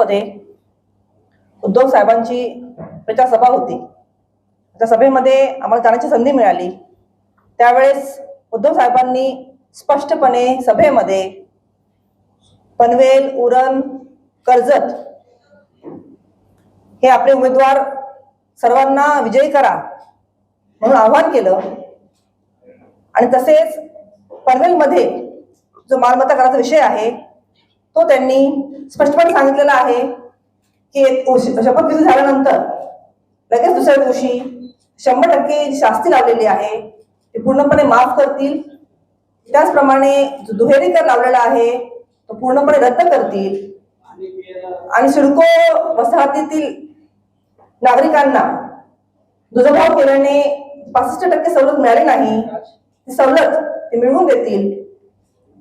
अध्यक्षपदे उद्धव साहेबांची प्रचार सभा होती. त्या सभेमध्ये आम्हाला जाण्याची संधी मिळाली. त्यावेळेस उद्धव साहेबांनी स्पष्टपणे सभेमध्ये पनवेल उरण कर्जत हे आपले उमेदवार सर्वांना विजयी करा म्हणून आव्हान केलं. आणि तसेच पनवेलमध्ये जो मालमत्ता कराचा विषय आहे तो त्यांनी स्पष्टपणे सांगितलेला आहे की एक शपथविधी झाल्यानंतर लगेच दुसऱ्या दिवशी शंभर टक्के जी शास्ती लावलेली आहे ती पूर्णपणे माफ करतील. त्याचप्रमाणे जो दुहेरी कर लावलेला आहे तो पूर्णपणे रद्द करतील. आणि सिडको वसाहतीतील नागरिकांना दुजाभाव केल्याने पासष्ट टक्के सवलत मिळाली नाही ती सवलत ते मिळवून देतील.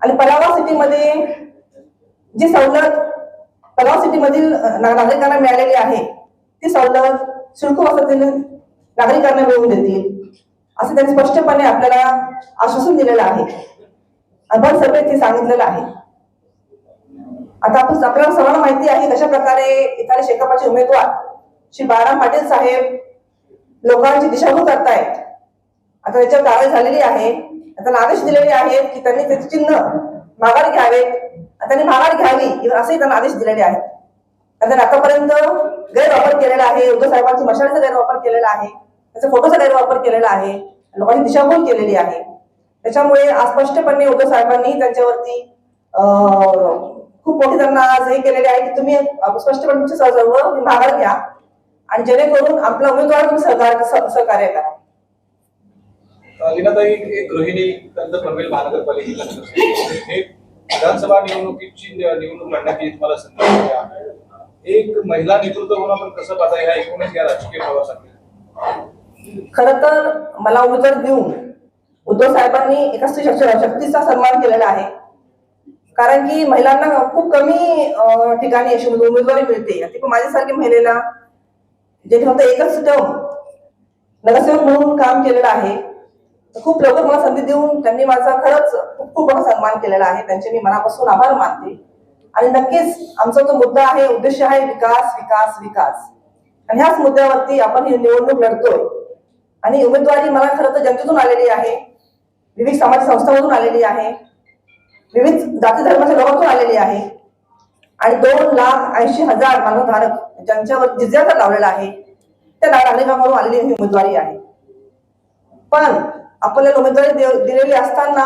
आणि पलावा सिटीमध्ये जी सवलत तलाव सिटी मधील ना- नागरिकांना मिळालेली आहे ती सवलत सिडको वसाहतीतील नागरिकांना मिळवून देतील असं त्यांनी स्पष्टपणे आपल्याला आश्वासन दिलेलं आहे. आपण सभेत हे सांगितलेलं आहे. आता आपण आपल्याला सर्वांना माहिती आहे कशा प्रकारे इथले शेकापाचे उमेदवार श्री बाळाराम पाटील साहेब लोकांची दिशाभूल करतायत. आता त्याच्यावर कारवाई झालेली आहे. त्यांना आदेश दिलेले आहेत की त्यांनी त्याचे चिन्ह माघार घ्यावे. आणि त्यांनी माघार घ्यावी असेही त्यांना आदेश दिलेले आहेत. आणि त्यांनी आतापर्यंत गैरवापर केलेला आहे उद्धव साहेबांची मशाळीचा गैरवापर केलेला आहे त्याचा फोटोचा गैरवापर केलेला आहे लोकांची दिशाभूल केलेली आहे. त्याच्यामुळे अस्पष्टपणे स्पष्टपणे उद्धव साहेबांनी त्यांच्यावरती खूप मोठी त्यांना आज हे केलेले आहे की तुम्ही स्पष्टपणे तुमचे सर्व माघार घ्या. आणि जेणेकरून आपला उमेदवार तुम्ही सहकार सहकार्य करा. लीनाताई एक गृहिणी कंद पनवेल महानगरपालिकेला हे विधानसभा निवडणुकीची निवडणूक लढण्याची तुम्हाला संधी आहे. एक महिला नेतृत्व म्हणून आपण कसं पाहता ह्या एकूणच या राजकीय प्रवासात खर तर मला उमेदवार देऊन उद्धव साहेबांनी एका स्त्री शक्तीचा सन्मान केलेला आहे. कारण की महिलांना खूप कमी ठिकाणी अशी उमेदवारी मिळते. पण माझ्यासारखी महिलेला जे फक्त एकच टर्म नगरसेवक म्हणून काम केलेलं आहे. खूप लवकर मला संधी देऊन त्यांनी माझा खरंच खूप खूप मोठा सन्मान केलेला आहे. त्यांचे मी मनापासून आभार मानते. आणि नक्कीच आमचा जो मुद्दा आहे उद्देश आहे विकास विकास विकास. आणि ह्याच मुद्द्यावरती आपण ही निवडणूक लढतोय. आणि उमेदवारी मला खरं तर जनतेतून आलेली आहे. विविध समाज संस्थांमधून आलेली आहे. विविध जाती धर्माच्या लोकांतून आलेली आहे. आणि दोन लाख ऐंशी हजार मानवधारक ज्यांच्यावर जिज्या लावलेला आहे त्या ना- नागरिकांकडून आलेली ही उमेदवारी आहे. पण आपल्याला उमेदवारी दिलेली असताना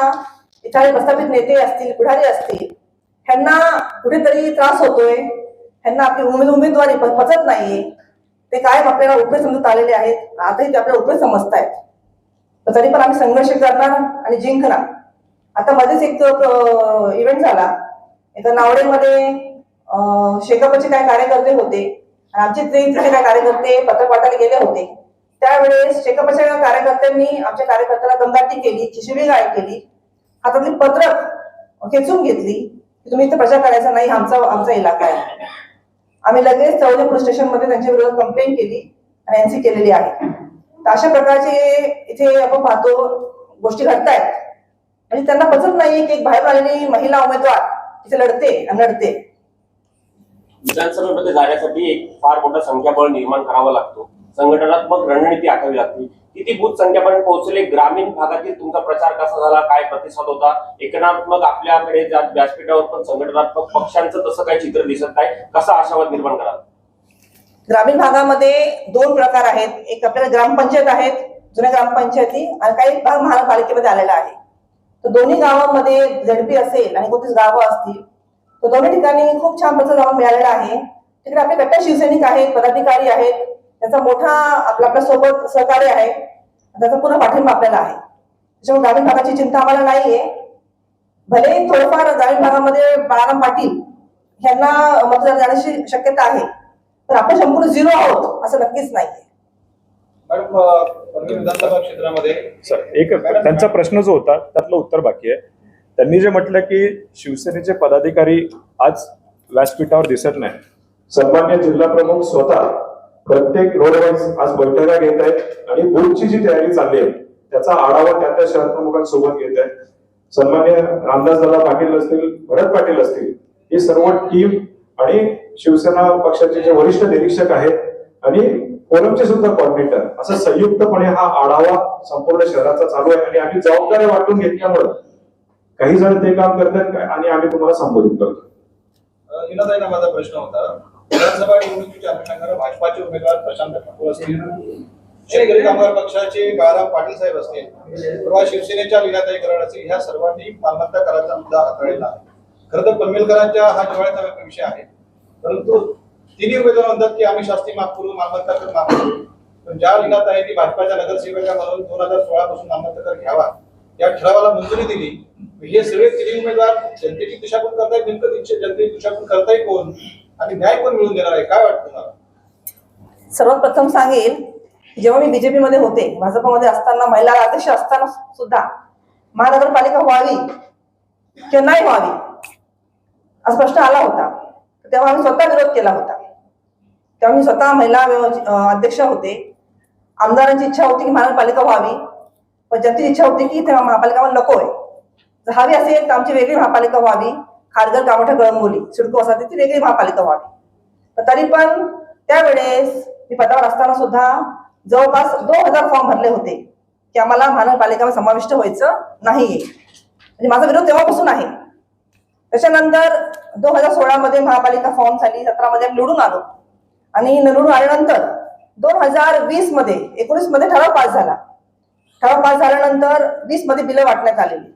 इथले प्रस्थापित नेते असतील पुढारी असतील ह्यांना कुठेतरी त्रास होतोय. ह्यांना आपली उमेद उमेदवारी पचत नाहीये. ते कायम आपल्याला उपयोग समजत आलेले आहेत. आताही ते आपल्याला उपयोग समजतायत. तर तरी पण आम्ही संघर्ष करणार आणि जिंकणार. आता मध्येच एक इव्हेंट झाला. एका नावडेमध्ये शेकापचे काय कार्यकर्ते होते. आणि आमचे ते काय कार्यकर्ते पत्रपाठाला गेले होते. त्यावेळेस शेकापच्या कार्यकर्त्यांनी आमच्या कार्यकर्त्याला दमदाटी केली शिवीगाळ केली हातातली पत्रक खेचून घेतली की तुम्ही इथे प्रचार करायचा नाही आमचा आमचा इलाका आहे. आम्ही लगेच चौले पोलीस स्टेशनमध्ये त्यांच्या विरोधात कंप्लेंट केली आणि एनसी केलेली आहे. तर अशा प्रकारचे इथे आपण पाहतो गोष्टी घडतायत. म्हणजे त्यांना पचत नाही की एक बाहेर आलेली महिला उमेदवार तिथे लढते आणि लढते. विधानसभेमध्ये जाण्यासाठी एक फार मोठा संख्याबळ निर्माण करावा लागतो. संघटनात्मक रणनीती आखावी लागते. किती बूथ संख्यापर्यंत पोहोचले? ग्रामीण भागातील तुमचा प्रचार कसा झाला? काय प्रतिसाद होता? एकनात्मक आपल्याकडे व्यासपीठावर पण संघटनात्मक पक्षांचं तसं काही चित्र दिसत नाही. कसा आशावाद निर्माण करा ग्रामीण भागामध्ये दोन प्रकार आहेत. एक आपल्याला ग्रामपंचायत आहेत जुन्या ग्रामपंचायती आणि काही भाग महानगरपालिकेमध्ये आलेला आहे. तर दोन्ही गावांमध्ये झडपी असेल आणि कोणतीच गावं असतील तर दोन्ही ठिकाणी खूप छान प्रचार मिळालेला आहे. तिकडे आपले कट्टर शिवसैनिक आहेत पदाधिकारी आहेत त्यांचा मोठा आपल्या आपल्यासोबत सहकार्य आहे. त्याचा पूर्ण पाठिंबा आपल्याला आहे. त्याच्यामुळे ग्रामीण भागाची चिंता आम्हाला नाहीये. भले थोडंफार ग्रामीण भागामध्ये बाळाराम पाटील यांना मतदान जाण्याची शक्यता आहे तर आपण संपूर्ण झिरो आहोत असं नक्कीच नाहीये. विधानसभा क्षेत्रामध्ये सर एक त्यांचा प्रश्न जो होता त्यातलं उत्तर बाकी आहे. त्यांनी जे म्हटलं की शिवसेनेचे पदाधिकारी आज व्यासपीठावर दिसत नाही सन्मान्य जिल्हा प्रमुख स्वतः प्रत्येक रोड वाईज आज बैठका घेत आहेत आणि बूथची जी तयारी चालली आहे त्याचा आढावा त्या त्या शहर प्रमुखांसोबत घेत आहेत. सन्मान्य रामदास दादा पाटील असतील भरत पाटील असतील ही सर्व टीम आणि शिवसेना पक्षाचे जे वरिष्ठ निरीक्षक आहेत आणि फोरमचे सुद्धा कॉर्डिनेटर असं संयुक्तपणे हा आढावा संपूर्ण शहराचा चालू आहे आणि आम्ही जबाबदारी वाटून घेतल्यामुळं काही जण ते काम करतात आणि आम्ही तुम्हाला संबोधित करतो. माझा प्रश्न होता. विधानसभा निवडणुकीच्या अनुषंगाने भाजपाचे उमेदवार प्रशांत ठाकूर असतील. शेतकरी कामगार पक्षाचे गाराम पाटील साहेब असतील. किंवा शिवसेनेच्या विनाताई कराड असतील. ह्या सर्वांनी मालमत्ता कराचा मुद्दा हाताळलेला आहे. खरं तर पनवेलकरांच्या हा जिव्हाळ्याचा विषय आहे. परंतु तिन्ही उमेदवार म्हणतात की आम्ही शास्त्री माफ करू मालमत्ता कर माफ करू पण ज्या विनाताईंनी भाजपाच्या नगरसेविका म्हणून दोन हजार सोळा पासून मालमत्ता कर घ्यावा या ठरावाला मंजुरी दिली. हे सगळे तिन्ही उमेदवार जनतेची दिशाभूल करतायत नेमकं त्यांची जनतेची दिशाभूल करताय कोण? आणि न्याय पण मिळून देणार आहे? काय वाटतं तुम्हाला? सर्वात प्रथम सांगेल जेव्हा मी बीजेपीमध्ये होते भाजपमध्ये असताना महिला अध्यक्ष असताना सुद्धा महानगरपालिका व्हावी किंवा नाही व्हावी असा प्रश्न आला होता. तेव्हा आम्ही स्वतः विरोध केला होता. तेव्हा मी स्वतः महिला अध्यक्ष होते. आमदारांची इच्छा होती की महानगरपालिका व्हावी पण जनतेची इच्छा होती की तेव्हा महापालिका मला आहे. जर हवी असेल तर आमची वेगळी महापालिका व्हावी. खारघर कामोठा कळंबोली सिडको वसाहती ती वेगळी महापालिका व्हावी तरी पण त्यावेळेस मी पदावर असताना सुद्धा जवळपास दोन हजार फॉर्म भरले होते की आम्हाला महानगरपालिकामध्ये समाविष्ट व्हायचं नाहीये. म्हणजे माझा विरोध तेव्हापासून आहे. त्याच्यानंतर दोन हजार सोळामध्ये महापालिका फॉर्म झाली सतरामध्ये आम्ही निवडून आलो. आणि निवडून आल्यानंतर दोन हजार वीसमध्ये एकोणीसमध्ये ठराव पास झाला. ठराव पास झाल्यानंतर वीसमध्ये बिलं वाटण्यात आलेली.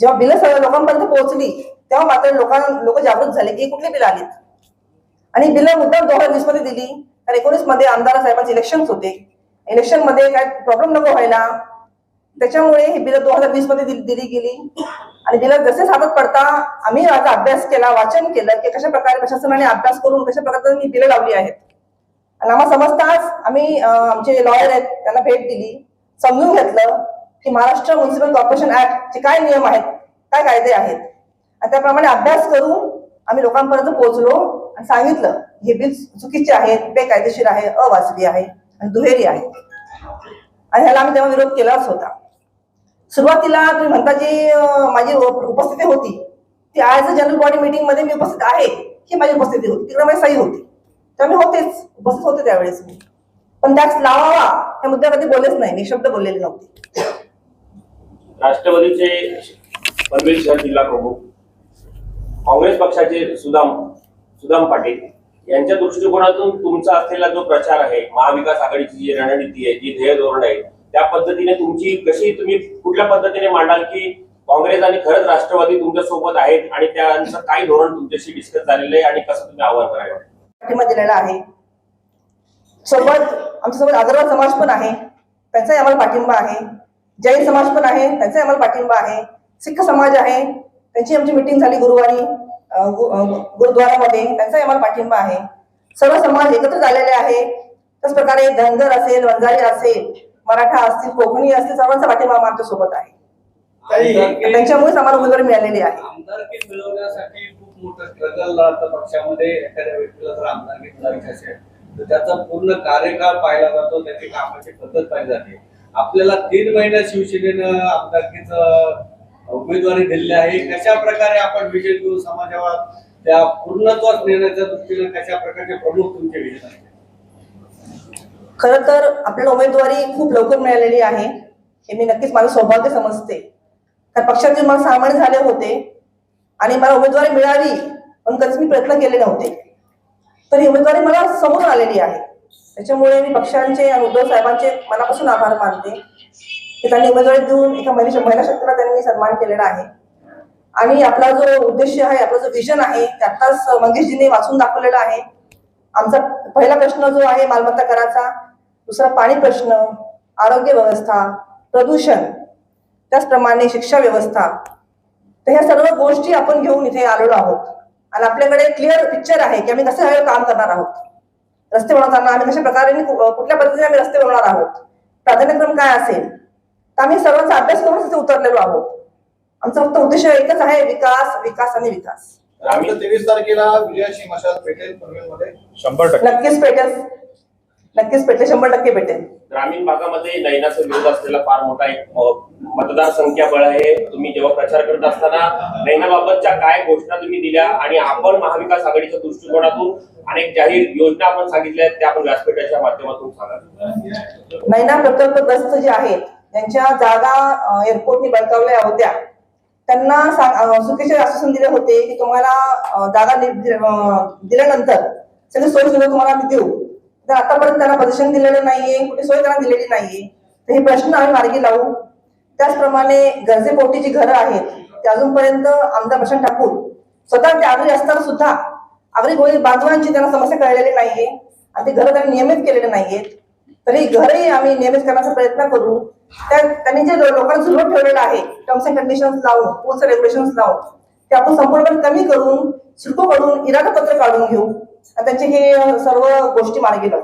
जेव्हा बिलं सगळ्या लोकांपर्यंत पोहोचली तेव्हा मात्र लोकांना लोक जागृत झाले की कुठली बिल आलीत? आणि बिलं मुद्दाम दोन हजार वीसमध्ये दिली. तर एकोणीसमध्ये आमदार साहेबांचे इलेक्शन होते. इलेक्शनमध्ये काय प्रॉब्लेम नको व्हायला. त्याच्यामुळे ही बिलं दोन हजार वीसमध्ये दिली गेली. आणि बिलं जसे हातात पडता आम्ही माझा अभ्यास केला वाचन केलं की कशा प्रकारे प्रशासनाने अभ्यास करून कशा प्रकारे मी बिलं लावली आहेत. आणि आम्हाला समजताच आम्ही आमचे लॉयर आहेत त्यांना भेट दिली. समजून घेतलं की महाराष्ट्र म्युन्सिपल कॉर्पोरेशन ऍक्टचे काय नियम आहेत काय कायदे आहेत? आणि त्याप्रमाणे अभ्यास करून आम्ही लोकांपर्यंत पोहोचलो आणि सांगितलं हे बिल चुकीचे आहेत बेकायदेशीर आहे अवाजवी आहे आणि दुहेरी आहे. आणि ह्याला आम्ही तेव्हा विरोध केलाच होता. सुरुवातीला तुम्ही म्हणता जी माझी उपस्थिती होती ती आज जनरल बॉडी मीटिंगमध्ये मी उपस्थित आहे ही माझी उपस्थिती होती तिकडे माझी सही होती. तेव्हा मी होतेच उपस्थित होते त्यावेळेस मी. पण त्याच लावावा ह्या मुद्द्या कधी बोललेच नाही मी शब्द बोललेले नव्हते. राष्ट्रवादीचे जिल्हा प्रमुख काँग्रेस पक्षाचे सुदाम सुदाम पाटील यांच्या दृष्टिकोनातून तुमचा असलेला जो प्रचार आहे महाविकास आघाडीची जी रणनीती आहे जी ध्येय धोरण आहे त्या पद्धतीने तुमची कशी तुम्ही कुठल्या पद्धतीने मांडाल की काँग्रेस आणि खरंच राष्ट्रवादी तुमच्यासोबत आहेत आणि त्यांचं काय धोरण तुमच्याशी डिस्कस झालेलं आहे आणि कसं तुम्ही आव्हान करायला पाठिंबा दिलेला आहे. सोबत आमच्यासोबत अग्रवाल समाज पण आहे त्यांचाही आम्हाला पाठिंबा आहे. जैन समाज पण आहे त्यांचाही आम्हाला पाठिंबा आहे. सिख समाज आहे त्यांची आमची मिटिंग झाली गुरुवारी गुरुद्वारामध्ये. त्यांचाही आम्हाला पाठिंबा आहे. सर्व समाज एकत्र झालेले आहे. त्याच प्रकारे धनगर असेल वंजारी असेल मराठा असतील कोकणी असतील सर्वांचा पाठिंबा आमच्यासोबत आहे. आमदारकी त्यांच्यामुळेच आम्हाला उमेदवारी मिळालेली आहे. आमदारकी मिळवण्यासाठी खूप मोठं स्ट्रगल राहतं पक्षामध्ये. एखाद्या व्यक्तीला जर आमदारकी मिळायची असेल तर त्याचा पूर्ण कार्यकाळ पाहिला जातो त्याची कामाची पद्धत पाहिली जाते. आपल्याला तीन महिन्यात शिवसेनेनं आमदारकीचं उमेदवारी दिलेली आहे. कशा प्रकारे आपण विजय घेऊ समाजावर? त्या पूर्णत्वास नेण्याच्या दृष्टीने कशा प्रकारचे प्रमुख तुमचे विजय असते तर आपल्याला उमेदवारी खूप लवकर मिळालेली आहे. हे मी नक्कीच माझं सौभाग्य समजते. तर पक्षाचे मला सामान्य झाले होते आणि मला उमेदवारी मिळावी पण कधीच मी प्रयत्न केले नव्हते. तर ही उमेदवारी मला समोर आलेली आहे. त्याच्यामुळे मी पक्षांचे आणि उद्धव साहेबांचे मनापासून आभार मानते. की त्यांनी उमेदवारी देऊन एका महिला महिला शक्तीला त्यांनी सन्मान केलेला आहे. आणि आपला जो उद्देश आहे आपला जो विजन आहे ते आत्ताच मंगेशजींनी वाचून दाखवलेला आहे. आमचा पहिला प्रश्न जो आहे मालमत्ता कराचा. दुसरा पाणी प्रश्न आरोग्य व्यवस्था प्रदूषण त्याचप्रमाणे शिक्षा व्यवस्था. तर ह्या सर्व गोष्टी आपण घेऊन इथे आलेलो आहोत. आणि आपल्याकडे क्लिअर पिक्चर आहे की आम्ही कसं हे काम करणार आहोत. रस्ते बनवताना आम्ही कशा प्रकारे कु- कुठल्या पद्धतीने आम्ही रस्ते बनवणार आहोत. प्राधान्यक्रम काय असेल? तर आम्ही सर्वांचा अभ्यास करून तिथे उतरलेलो आहोत. आमचा फक्त उद्देश एकच आहे विकास विकास आणि विकास. आम्ही तेवीस तारखेला विजयाशी मशाल पेटेल पनवेलमध्ये. शंभर टक्के. नक्कीच पेटेल. नक्कीच पेटेल शंभर टक्के पेटेल. ग्रामीण भागामध्ये नैनाचा विरोध असलेला फार मोठा एक अ, मतदारसंख्या बळ आहे. तुम्ही जेव्हा प्रचार करत असताना नैनाबाबतच्या काय घोषणा तुम्ही दिल्या आणि आपण महाविकास आघाडीच्या दृष्टिकोनातून अनेक जाहीर योजना आपण सांगितल्या आहेत त्या आपण व्यासपीठाच्या माध्यमातून सांगा. नैना प्रकल्पग्रस्त जे आहेत त्यांच्या जागा एअरपोर्टने एअरपोर्टनी बळकावल्या होत्या त्यांना सांग- चुकीचे आश्वासन दिले होते की तुम्हाला जागा दि- दिल्यानंतर सगळी सोय सुविधा तुम्हाला आम्ही देऊ. तर आतापर्यंत त्यांना प्रदर्शन दिलेलं नाहीये कुठे सोय त्यांना दिलेली नाहीये. तर हे प्रश्न आम्ही मार्गी लावू. त्याचप्रमाणे गरजेपोटी जी घरं आहेत ते अजूनपर्यंत आमदार प्रशांत ठाकूर स्वतः ते आगरी असताना सुद्धा आगरी गोळी बांधवांची त्यांना समस्या कळलेली नाहीये आणि ते घरं त्यांनी नियमित केलेले नाहीयेत. तरी घरही आम्ही नियमित करण्याचा प्रयत्न करू. त्या त्यांनी जे लो- लोकांना सुलभ ठेवलेलं आहे टर्म्स अँड कंडिशन्स लावून रूल्स रेग्युलेशन्स लावून ते आपण संपूर्णपणे कमी करून शिल्पकडून इरादपत्र काढून घेऊ. आणि त्यांचे हे सर्व गोष्टी मार्गी लावू.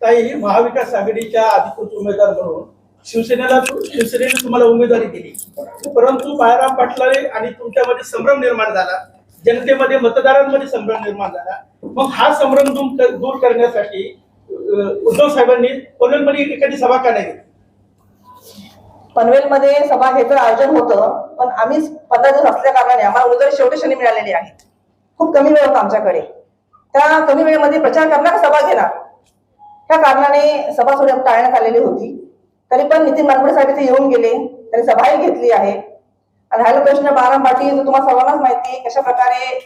काही महाविकास आघाडीच्या अधिकृत उमेदवार म्हणून शिवसेनेला शिवसेनेने तुम्हाला उमेदवारी दिली. परंतु बाळाराम पाटलारे आणि तुमच्यामध्ये संभ्रम निर्माण झाला. जनतेमध्ये मतदारांमध्ये संभ्रम निर्माण झाला. मग हा संभ्रम दूर करण्यासाठी उद्धव साहेबांनी पनवेलमध्ये एखादी सभा का नाही पनवेलमध्ये सभा घेतलं आयोजन होतं पण आम्ही पंधरा दिवस असल्या कारणाने आम्हाला उद्या शेवटी शनी मिळालेली आहे. खूप कमी वेळ होता आमच्याकडे. त्या कमी वेळेमध्ये प्रचार करणार सभा घेणार. त्या कारणाने सभा थोडी टाळण्यात आलेली होती. तरी पण नितीन मानपुडे साहेब ते येऊन गेले त्यांनी सभाही घेतली आहे. आणि राहिला प्रश्न बाराम पाटील तुम्हाला सर्वांनाच माहिती कशा प्रकारे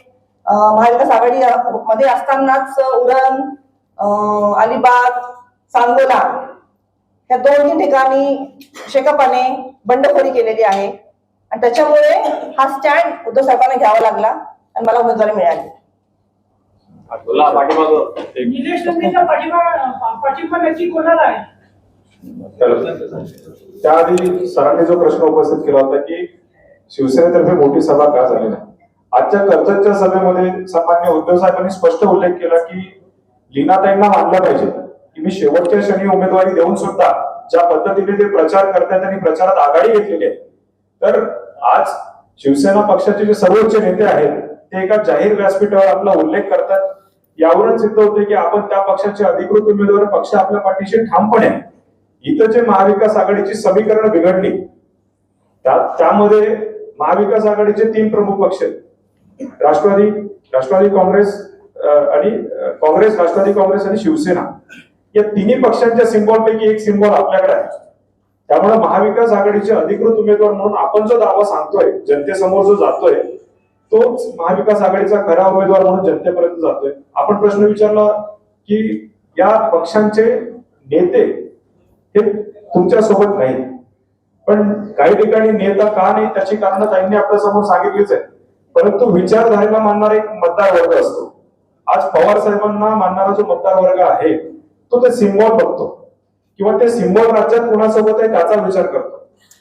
महाविकास आघाडी मध्ये असतानाच उरण अलिबाग सांगोला या दोन तीन ठिकाणी शेकापाने बंडखोरी केलेली आहे. आणि त्याच्यामुळे हा स्टँड उद्धव साहेबांना घ्यावा लागला आणि मला उमेदवारी मिळाली. त्याआधी सरांनी जो प्रश्न उपस्थित केला होता की शिवसेनेतर्फे मोठी सभा का झाली नाही? आजच्या कर्जतच्या सभेमध्ये सन्मान्य उद्धव साहेबांनी स्पष्ट उल्लेख केला की लीनाताईंना मानलं पाहिजे की मी शेवटच्या क्षणी उमेदवारी देऊन सुद्धा ज्या पद्धतीने ते प्रचार करतात आणि प्रचारात आघाडी घेतलेली आहे तर आज शिवसेना पक्षाचे जे सर्वोच्च नेते आहेत ते एका जाहीर व्यासपीठावर आपला उल्लेख करतात यावरून सिद्ध होते की आपण त्या पक्षाचे अधिकृत उमेदवार पक्ष आपल्या पाठीशी ठामपणे आहे. इथं जे महाविकास आघाडीची समीकरण बिघडली त्यामध्ये महाविकास आघाडीचे तीन प्रमुख पक्ष आहेत राष्ट्रवादी राष्ट्रवादी काँग्रेस आणि काँग्रेस राष्ट्रवादी काँग्रेस आणि शिवसेना या तिन्ही पक्षांच्या सिम्बॉलपैकी एक सिम्बॉल आपल्याकडे आहे. त्यामुळे महाविकास आघाडीचे अधिकृत उमेदवार म्हणून आपण जो दावा सांगतोय जनतेसमोर जो जातोय तोच महाविकास आघाडीचा खरा उमेदवार म्हणून जनतेपर्यंत जातोय. आपण प्रश्न विचारला की या पक्षांचे नेते हे तुमच्यासोबत नाही पण काही ठिकाणी नेता का नाही त्याची कारण त्यांनी आपल्यासमोर सांगितलीच आहे परंतु विचारधारेला मानणारा एक मतदार वर्ग असतो. आज पवार साहेबांना मानणारा जो मतदार वर्ग आहे तो ते सिम्बॉल बघतो. किंवा ते सिम्बॉल राज्यात कोणासोबत आहे त्याचा विचार करतो.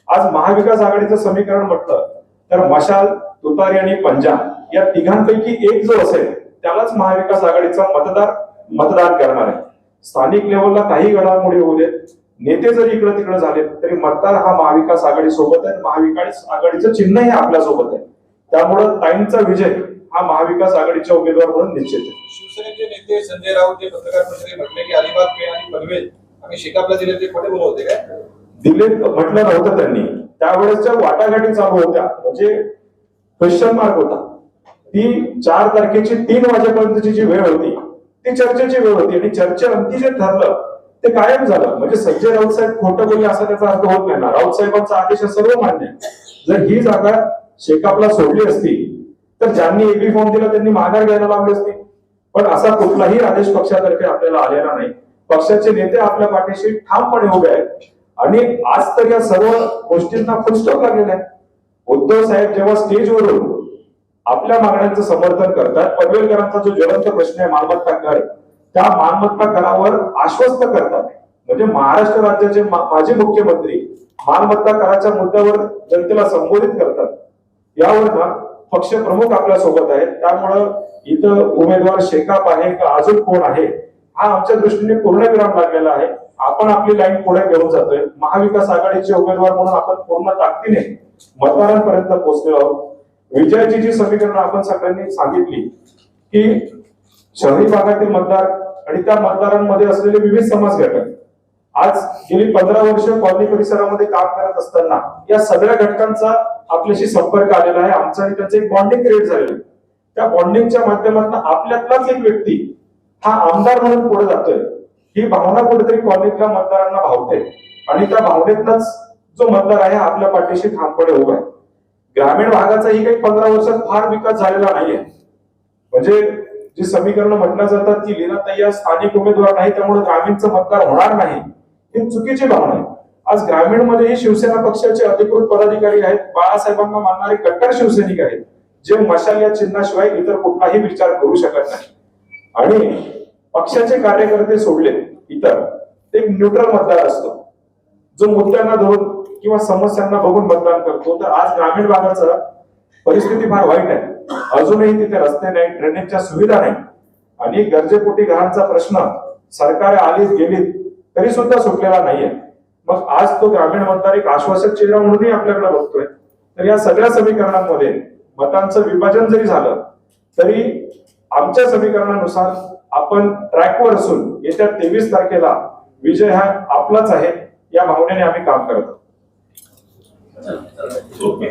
आज महाविकास आघाडीचं समीकरण म्हटलं तर मशाल तुतारी आणि पंजाब या तिघांपैकी एक जो असेल त्यालाच महाविकास आघाडीचा मतदार मतदान करणार आहे. स्थानिक लेवलला काही घडामोडी होऊ देत नेते जरी इकडे तिकडे झाले तरी मतदार हा महाविकास आघाडी सोबत आहे महाविकास आघाडीचं चिन्हही आपल्यासोबत आहे. त्यामुळं ताईंचा विजय हा महाविकास आघाडीच्या उमेदवार म्हणून निश्चित आहे. शिवसेनेचे नेते संजय राऊत हे पत्रकार परिषदेत म्हटले की अलिबाग पेण आणि पनवेल आम्ही शेकापला दिले ते खोटे बोलत होते काय? दिले म्हटलं नव्हतं त्यांनी. त्यावेळेसच्या वाटाघाटी चालू होत्या. म्हणजे क्वेश्चन मार्क होता. ती चार तारखेची तीन वाजेपर्यंतची जी वेळ होती ती चर्चेची वेळ होती. आणि चर्चेअंती जे ठरलं ते कायम झालं. म्हणजे संजय राऊत साहेब खोटं बोलले असा त्याचा अर्थ होत नाही. ना राऊत साहेबांचा आदेश सर्व मान्य जर ही जागा शेकापला सोडली असती तर ज्यांनी एग्री फॉर्म दिला त्यांनी माघार घ्यायला लावली असती. पण असा कुठलाही आदेश पक्षातर्फे आपल्याला आलेला नाही. पक्षाचे नेते आपल्या पाठीशी ठामपणे उभे आहेत. आणि आज तर या सर्व गोष्टींना फुलस्टॉप लागलेला आहे उद्धव साहेब जेव्हा स्टेजवरून आपल्या मागण्यांचं समर्थन करतात पनवेलकरांचा जो ज्वलंत प्रश्न आहे मालमत्ता कर त्या मालमत्ता करावर आश्वस्त करतात. म्हणजे महाराष्ट्र राज्याचे माजी मुख्यमंत्री मालमत्ता कराच्या मुद्द्यावर जनतेला संबोधित करतात. यावर ना पक्ष प्रमुख आपल्यासोबत आहेत. त्यामुळं इथं उमेदवार शेकाप आहे का अजून कोण आहे हा आमच्या दृष्टीने पूर्णविराम लागलेला आहे. आपण आपली लाईन पुढे घेऊन जातोय. महाविकास आघाडीचे उमेदवार म्हणून आपण पूर्ण ताकदीने मतदारांपर्यंत पोहोचलेलो आहोत. विजयाची जी समीकरणं आपण सगळ्यांनी सांगितली की शहरी भागातील मतदार आणि त्या मतदारांमध्ये असलेले विविध समाज घटक आज गेली पंधरा वर्ष कॉलनी परिसरामध्ये काम करत असताना या सगळ्या घटकांचा आपल्याशी संपर्क आलेला आहे. आमचा आणि त्यांचं एक बॉन्डिंग क्रिएट झालेलं आहे. त्या बॉन्डिंगच्या माध्यमातून आपल्यातलाच एक व्यक्ती हा आमदार म्हणून पुढे जातोय. ही भावना कुठेतरी कॉलेजला मतदारांना भावते. आणि त्या भावनेतलाच जो मतदार आहे आपल्या पाठीशी ठामपणे उभा आहे. ग्रामीण भागाचाही काही पंधरा वर्षात फार विकास झालेला नाहीये. म्हणजे जी समीकरण म्हटल्या जातात की लीनाताई या स्थानिक उमेदवार नाही त्यामुळे ग्रामीणचं मतदार होणार नाही ही चुकीची भावना आहे. आज ग्रामीणमध्ये शिवसेना पक्षाचे अधिकृत पदाधिकारी आहेत. बाळासाहेबांना मानणारे कट्टर शिवसैनिक आहेत. जे मशाल या चिन्हाशिवाय इतर कुठलाही विचार करू शकत नाही. आणि पक्षाचे कार्यकर्ते सोडले इतर. ते न्यूट्रल मतदार असतो. जो मुद्द्यांना धरून किंवा समस्यांना बघून मतदान करतो. तर आज ग्रामीण भागाचा परिस्थिती फार वाईट आहे. अजूनही तिथे रस्ते नाही ड्रेनेजच्या सुविधा नाही आणि गरजेपोटी घरांचा प्रश्न सरकार आलीच गेलीत तरी सुद्धा सुटलेला नाहीये. मग आज तो ग्रामीण मतदार एक आश्वासक चेहरा म्हणूनही आपल्याकडे बघतोय. तर या सगळ्या समीकरणांमध्ये मतांचं विभाजन जरी झालं तरी आमच्या समीकरणानुसार आपण ट्रॅकवर असून येत्या तेवीस तारखेला विजय हा आपलाच आहे या भावनेने आम्ही काम करत आहोत. ओके